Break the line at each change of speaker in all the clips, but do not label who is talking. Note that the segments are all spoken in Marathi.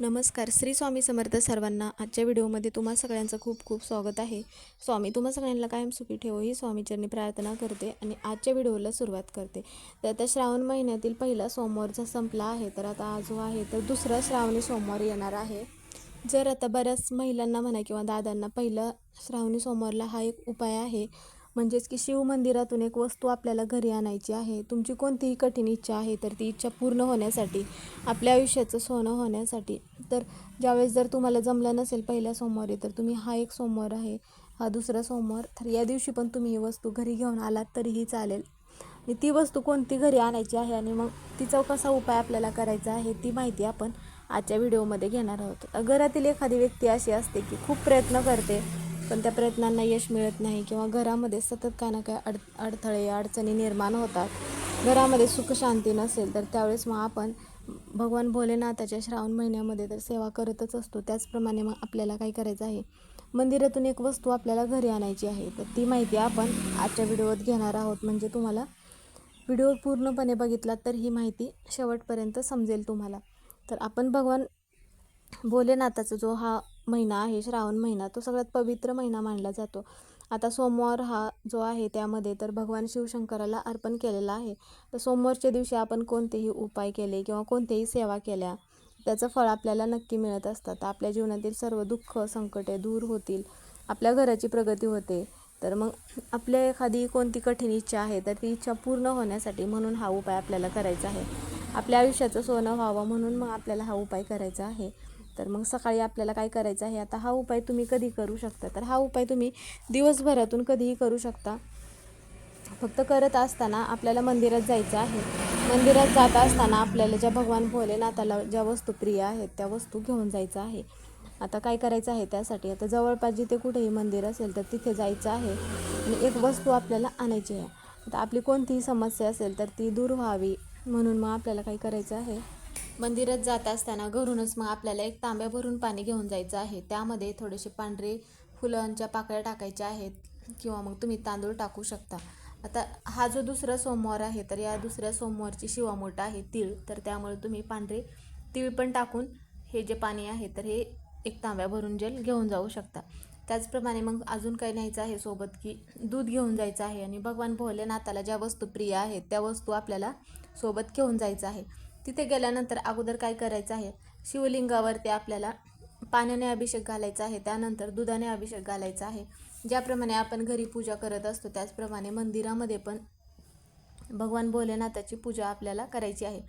नमस्कार श्री स्वामी समर्थ सर्वांना आजच्या व्हिडिओमध्ये तुम्हा सगळ्यांचं खूप खूप स्वागत आहे. स्वामी तुम्हा सगळ्यांना कायम सुखी ठेवो ही स्वामीचरणी प्रार्थना करते आणि आजच्या व्हिडिओला सुरुवात करते. तर आता श्रावण महिन्यातील पहिला सोमवारचा संपला आहे तर आता आज जो आहे तर दुसरा श्रावणी सोमवार येणार आहे. जर आता बऱ्याच महिलांना म्हणा किंवा दादांना पहिला श्रावणी सोमवारला हा एक उपाय आहे म्हणजेच की शिव मंदिरातून एक वस्तू आपल्याला घरी आणायची आहे. तुमची कोणतीही कठीण इच्छा आहे तर ती इच्छा पूर्ण होण्यासाठी आपल्या आयुष्याचं सोनं होण्यासाठी. तर ज्यावेळेस जर तुम्हाला जमलं नसेल पहिल्या सोमवारी तर तुम्ही हा एक सोमवार आहे हा दुसरा सोमवार. तर या दिवशी पण तुम्ही ही वस्तू घरी घेऊन आलात तरीही चालेल. आणि ती वस्तू कोणती घरी आणायची आहे आणि मग तिचा कसा उपाय आपल्याला करायचा आहे ती माहिती आपण आजच्या व्हिडिओमध्ये घेणार आहोत. घरातील एखादी व्यक्ती अशी असते की खूप प्रयत्न करते पण त्या प्रयत्नांना यश मिळत नाही किंवा घरामध्ये सतत काय ना काय अड अडथळे अडचणी निर्माण होतात. घरामध्ये सुखशांती नसेल तर त्यावेळेस मग आपण भगवान भोलेनाथाच्या श्रावण महिन्यामध्ये तर सेवा करतच असतो. त्याचप्रमाणे मग आपल्याला काय करायचं आहे? मंदिरातून एक वस्तू आपल्याला घरी आणायची आहे. तर ती माहिती आपण आजच्या व्हिडिओत घेणार आहोत. म्हणजे तुम्हाला व्हिडिओ पूर्णपणे बघितला तर ही माहिती शेवटपर्यंत समजेल तुम्हाला. तर आपण भगवान भोलेनाथाचा जो हा महिना आहे श्रावण महिना तो सगळ्यात पवित्र महिना मानला जातो. आता सोमवार हा जो आहे त्यामध्ये तर भगवान शिवशंकराला अर्पण केलेला आहे. तर सोमवारच्या दिवशी आपण कोणतेही उपाय केले किंवा कोणतेही सेवा केल्या त्याचं फळ आपल्याला नक्की मिळत असतात आपल्या जीवनातील सर्व दुःख संकटे दूर होतील. आपल्या घराची प्रगती होते. तर मग आपल्या एखादी कोणती कठीण इच्छा आहे तर ती इच्छा पूर्ण होण्यासाठी म्हणून हा उपाय आपल्याला करायचा आहे. आपल्या आयुष्याचं सोनं व्हावं म्हणून मग आपल्याला हा उपाय करायचा आहे. तर मग सकाळी आपल्याला काय करायचं आहे? आता हा उपाय तुम्ही कधी करू शकता? तर हा उपाय तुम्ही दिवसभरातून कधीही करू शकता. फक्त करत असताना आपल्याला मंदिरात जायचं आहे. मंदिरात जात असताना आपल्याला ज्या भगवान भोलेनाथाला ज्या वस्तू प्रिय आहेत त्या वस्तू घेऊन जायचं आहे. आता काय करायचं आहे त्यासाठी? आता जवळपास जिथे कुठेही मंदिर असेल तर तिथे जायचं आहे. आणि एक वस्तू आपल्याला आणायची आहे. आता आपली कोणतीही समस्या असेल तर ती दूर व्हावी म्हणून मग आपल्याला काय करायचं आहे? मंदिरात जात असताना घरूनच मग आपल्याला एक तांब्या भरून पाणी घेऊन जायचं आहे. त्यामध्ये थोडेसे पांढरे फुलांच्या पाकळ्या टाकायच्या आहेत किंवा मग तुम्ही तांदूळ टाकू शकता. आता हा जो दुसरा सोमवार आहे तर या दुसऱ्या सोमवारची शिवामोठ आहे तीळ. तर त्यामुळे तुम्ही पांढरे तीळ पण टाकून हे जे पाणी आहे तर हे एक तांब्या भरून जेल घेऊन जाऊ शकता. त्याचप्रमाणे मग अजून काही न्यायचं आहे सोबत की दूध घेऊन जायचं आहे. आणि भगवान भोलेनाथाला ज्या वस्तू प्रिय आहेत त्या वस्तू आपल्याला सोबत घेऊन जायचं आहे. तिथे गेल्यानंतर अगोदर काय करायचं आहे? शिवलिंगावरती आपल्याला पाण्याने अभिषेक घालायचा आहे. त्यानंतर दुधाने अभिषेक घालायचा आहे. ज्याप्रमाणे आपण घरी पूजा करत असतो त्याचप्रमाणे मंदिरामध्ये पण भगवान भोलेनाथाची पूजा आपल्याला करायची आहे.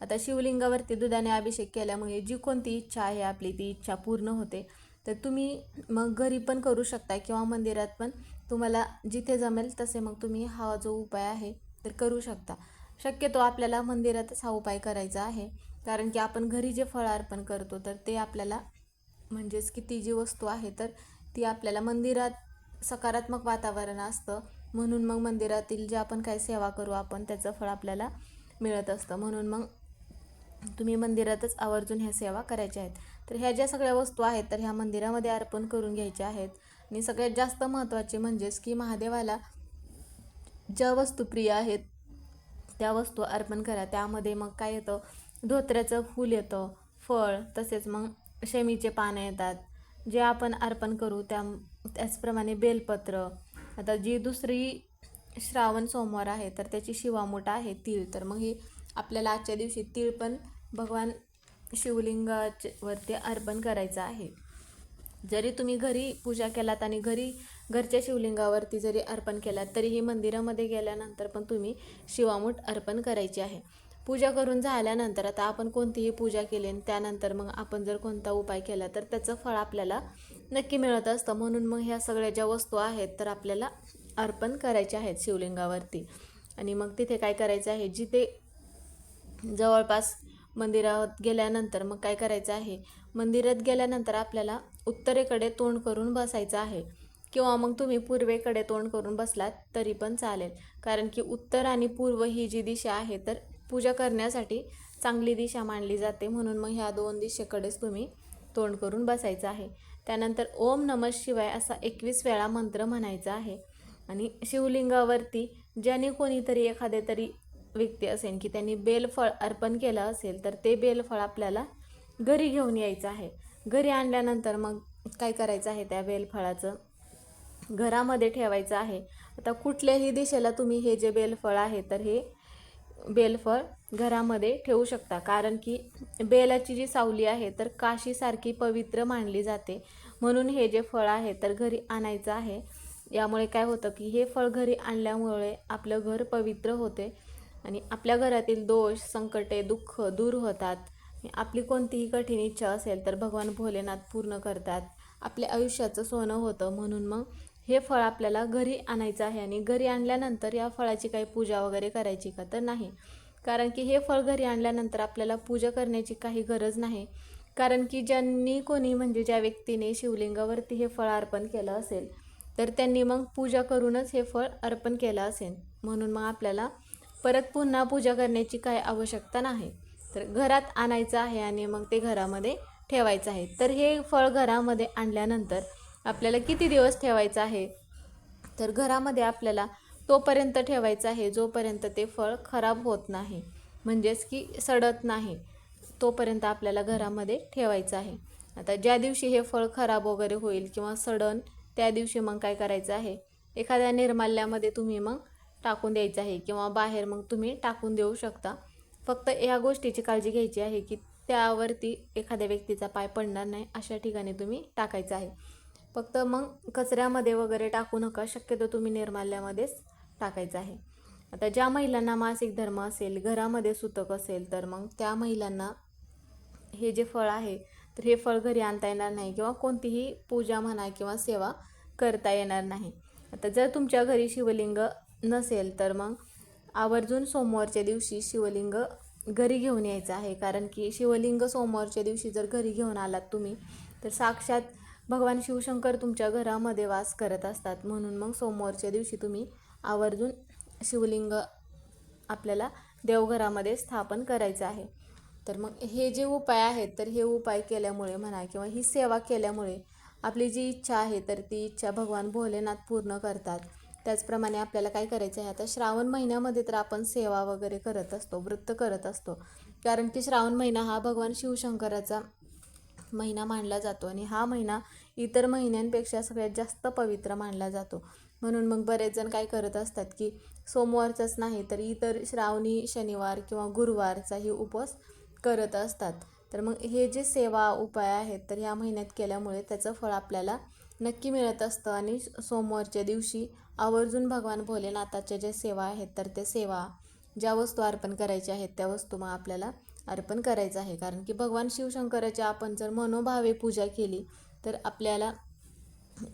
आता शिवलिंगावरती दुधाने अभिषेक केल्यामुळे जी कोणती इच्छा आहे आपली ती इच्छा पूर्ण होते. तर तुम्ही मग घरी पण करू शकता किंवा मंदिरात पण तुम्हाला जिथे जमेल तसे मग तुम्ही हा जो उपाय आहे तर करू शकता. शक्यतो आपल्याला मंदिरातच हा उपाय करायचा आहे. कारण की आपण घरी जे फळ अर्पण करतो तर ते आपल्याला म्हणजेच की ती जी वस्तू आहे तर ती आपल्याला मंदिरात सकारात्मक वातावरण असतं. म्हणून मग मंदिरातील जे आपण काय सेवा करू आपण त्याचं फळ आपल्याला मिळत असतं. म्हणून मग तुम्ही मंदिरातच आवर्जून ह्या सेवा करायच्या आहेत. तर ह्या ज्या सगळ्या वस्तू आहेत तर ह्या मंदिरामध्ये अर्पण करून घ्यायच्या आहेत. आणि सगळ्यात जास्त महत्त्वाचे म्हणजेच की महादेवाला ज्या वस्तू प्रिय आहेत त्या वस्तू अर्पण करा. त्यामध्ये मग काय येतं? धोत्र्याचं फूल येतं फळ तसेच मग शेमीचे पानं येतात जे आपण अर्पण करू. त्या त्याचप्रमाणे बेलपत्र. आता जी दुसरी श्रावण सोमवार आहे तर त्याची शिवामूठ आहे तीळ. तर मग ही आपल्याला आजच्या दिवशी तीळ पण भगवान शिवलिंगाच्या वरती अर्पण करायचं आहे. जरी तुम्ही घरी पूजा केलात आणि घरी घरच्या शिवलिंगावरती जरी अर्पण केलात तरीही मंदिरामध्ये गेल्यानंतर पण तुम्ही शिवामूठ अर्पण करायची आहे. पूजा करून झाल्यानंतर आता आपण कोणतीही पूजा केली आणि त्यानंतर मग आपण जर कोणता उपाय केला तर त्याचं फळ आपल्याला नक्की मिळत असतं. म्हणून मग ह्या सगळ्या ज्या वस्तू आहेत तर आपल्याला अर्पण करायच्या आहेत शिवलिंगावरती. आणि मग तिथे काय करायचं आहे जिथे जवळपास मंदिरात गेल्यानंतर मग काय करायचं आहे मंदिरात गेल्यानंतर आपल्याला उत्तरेकडे तोंड करून बसायचं आहे. किंवा मग तुम्ही पूर्वेकडे तोंड करून बसलात तरी पण चालेल. कारण की उत्तर आणि पूर्व ही जी दिशा आहे तर पूजा करण्यासाठी चांगली दिशा मानली जाते. म्हणून मग ह्या दोन दिशेकडेच तुम्ही तोंड करून बसायचं आहे. त्यानंतर ओम नमः शिवाय असा एकवीस वेळा मंत्र म्हणायचा आहे. आणि शिवलिंगावरती ज्याने कोणीतरी एखादे तरी व्यक्ती असेल की त्यांनी बेलफळ अर्पण केलं असेल तर ते बेलफळ आपल्याला घरी घेऊन यायचं आहे. घरी आणल्यानंतर मग काय करायचं आहे त्या बेलफळाचं? घरामध्ये ठेवायचं आहे. आता कुठल्याही दिशेला तुम्ही हे जे बेलफळ आहे तर हे बेलफळ घरामध्ये ठेवू शकता. कारण की बेलाची जी सावली आहे तर काशीसारखी पवित्र मानली जाते. म्हणून हे जे फळ आहे तर घरी आणायचं आहे. यामुळे काय होतं की हे फळ घरी आणल्यामुळे आपलं घर पवित्र होते आणि आपल्या घरातील दोष संकटे दुःख दूर होतात. आपली कोणतीही कठीण इच्छा असेल तर भगवान भोलेनाथ पूर्ण करतात. आपल्या आयुष्याचं सोनं होतं म्हणून मग हे फळ आपल्याला घरी आणायचं आहे आणि घरी आणल्यानंतर या फळाची काही पूजा वगैरे करायची का तर नाही. कारण की हे फळ घरी आणल्यानंतर आपल्याला पूजा करण्याची काही गरज नाही. कारण की ज्यांनी कोणी म्हणजे ज्या व्यक्तीने शिवलिंगावरती हे फळ अर्पण केलं असेल तर त्यांनी मग पूजा करूनच हे फळ अर्पण केलं असेल. म्हणून मग आपल्याला परत पुन्हा पूजा करण्याची काही आवश्यकता नाही. तर घरात आणायचं आहे आणि मग ते घरामध्ये ठेवायचं आहे. तर हे फळ घरामध्ये आणल्यानंतर आपल्याला किती दिवस ठेवायचं आहे? तर घरामध्ये आपल्याला तोपर्यंत ठेवायचं आहे जोपर्यंत ते फळ खराब होत नाही. म्हणजेच की सडत नाही. तोपर्यंत आपल्याला घरामध्ये ठेवायचं आहे. आता ज्या दिवशी हे फळ खराब वगैरे होईल किंवा सडन त्या दिवशी मग काय करायचं आहे? एखाद्या निर्माल्यामध्ये तुम्ही मग टाकून द्यायचं आहे किंवा बाहेर मग तुम्ही टाकून देऊ शकता. फक्त या गोष्टीची काळजी घ्यायची आहे की त्यावरती एखाद्या व्यक्तीचा पाय पडणार नाही अशा ठिकाणी तुम्ही टाकायचं आहे. फक्त मग कचऱ्यामध्ये वगैरे टाकू नका शक्यतो तुम्ही निर्माल्यामध्येच टाकायचं आहे. आता ज्या महिलांना मासिक धर्म असेल घरामध्ये सुतक असेल तर मग त्या महिलांना हे जे फळ आहे तर हे फळ घरी आणता येणार नाही किंवा कोणतीही पूजा म्हणा किंवा सेवा करता येणार नाही. आता जर तुमच्या घरी शिवलिंग नसेल तर मग आवर्जून सोमवारच्या दिवशी शिवलिंग घरी घेऊन यायचं आहे. कारण की शिवलिंग सोमवारच्या दिवशी जर घरी घेऊन आलात तुम्ही तर साक्षात भगवान शिवशंकर तुमच्या घरामध्ये वास करत असतात. म्हणून मग सोमवारच्या दिवशी तुम्ही आवर्जून शिवलिंग आपल्याला देवघरामध्ये स्थापन करायचं आहे. तर मग हे जे उपाय आहेत तर हे उपाय केल्यामुळे म्हणा किंवा ही सेवा केल्यामुळे आपली जी इच्छा आहे तर ती इच्छा भगवान भोलेनाथ पूर्ण करतात. त्याचप्रमाणे आपल्याला काय करायचं आहे आता श्रावण महिन्यामध्ये तर आपण सेवा वगैरे करत असतो वृत्त करत असतो. कारण की श्रावण महिना हा भगवान शिवशंकराचा महिना मानला जातो आणि हा महिना इतर महिन्यांपेक्षा सगळ्यात जास्त पवित्र मानला जातो. म्हणून मग बरेच जण काय करत असतात की सोमवारचाच नाही तर इतर श्रावणी शनिवार किंवा गुरुवारचाही उपवास करत असतात. तर मग हे जे सेवा उपाय आहेत तर ह्या महिन्यात केल्यामुळे त्याचं फळ आपल्याला नक्की मिळत असतं. आणि सोमवारच्या दिवशी आवर्जून भगवान भोलेनाथाच्या ज्या सेवा आहेत तर त्या सेवा ज्या वस्तू अर्पण करायच्या आहेत त्या वस्तू मग आपल्याला अर्पण करायचं आहे. कारण की भगवान शिवशंकराच्या आपण जर मनोभावे पूजा केली तर आपल्याला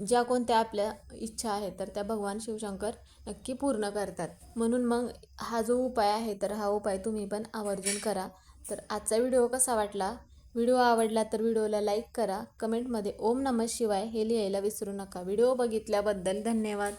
ज्या कोणत्या आपल्या इच्छा आहेत तर त्या भगवान शिवशंकर नक्की पूर्ण करतात. म्हणून मग हा जो उपाय आहे तर हा उपाय तुम्ही पण आवर्जून करा. तर आजचा व्हिडिओ कसा वाटला? व्हिडिओ आवडला तर व्हिडिओला लाईक करा. कमेंटमध्ये ओम नमः शिवाय हे लिहायला विसरू नका. व्हिडिओ बघितल्याबद्दल धन्यवाद.